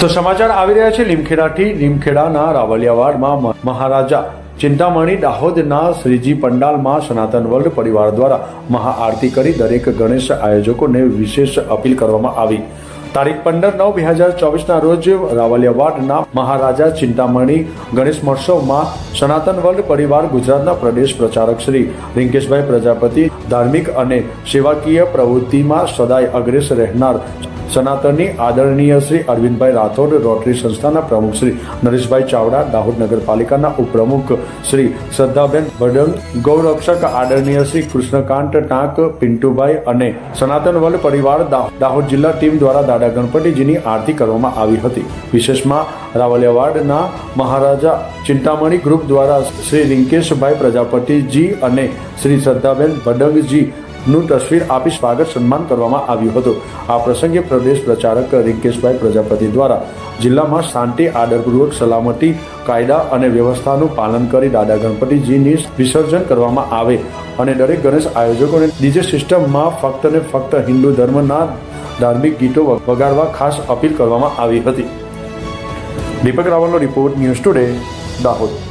તો સમાચાર આવી રહ્યા છે લીમખેડાથી. લીમખેડાના રાવલિયાવાડમાં મહારાજા ચિંતામણી દાહોદના શ્રીજી પંડાલમાં સનાતન વર્લ્ડ પરિવાર દ્વારા મહાઆરતી કરી દરેક ગણેશ આયોજકોને વિશેષ અપીલ કરવામાં આવી. તારીખ પંદર નવ બે હજાર ચોવીસના રોજ રાવલિયાવાડના મહારાજા ચિંતામણી ગણેશ મહોત્સવમાં સનાતન વર્લ્ડ પરિવાર ગુજરાતના પ્રદેશ પ્રચારક શ્રી રિંકેશભાઈ પ્રજાપતિ ધાર્મિક અને સેવાકીય પ્રવૃત્તિમાં સદાય અગ્રેસ રહેનાર સનાતનની આદરણીય શ્રી અરવિંદભાઈ રાઠોડ, રોટરી સંસ્થાના પ્રમુખ શ્રી નરેશભાઈ ચાવડા, દાહોદ નગરપાલિકાના ઉપપ્રમુખ શ્રી શ્રદ્ધાબેન ભડંગ, ગૌરક્ષક આદરણીય શ્રી કૃષ્ણકાંત ટાંક, પિન્ટુભાઈ અને સનાતન વલ પરિવાર દાહોદ જિલ્લા ટીમ દ્વારા દાદા ગણપતિજીની આરતી કરવામાં આવી હતી. વિશેષમાં રાવલિયાવાડના મહારાજા ચિંતામણી ગ્રુપ દ્વારા શ્રી રિંકેશભાઈ પ્રજાપતિજી અને શ્રી શ્રદ્ધાબેન ભડંગજી નું તસવીર આપી સ્વાગત સન્માન કરવામાં આવ્યું હતું. આ પ્રસંગે પ્રદેશ પ્રચારક રિંકેશભાઈ પ્રજાપતિ દ્વારા જિલ્લામાં શાંતિ, આદરપૂર્વક, સલામતી, કાયદા અને વ્યવસ્થાનું પાલન કરી દાદા ગણપતિજીની વિસર્જન કરવામાં આવે અને દરેક ગણેશ આયોજકોને ડીજે સિસ્ટમમાં ફક્ત ને ફક્ત હિન્દુ ધર્મના ધાર્મિક ગીતો વગાડવા ખાસ અપીલ કરવામાં આવી હતી. દીપક રાવલનો રિપોર્ટ ન્યૂઝ ટુડે, દાહોદ.